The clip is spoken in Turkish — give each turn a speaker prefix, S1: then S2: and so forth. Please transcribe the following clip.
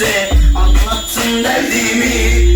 S1: kimse Anlattım derdimi.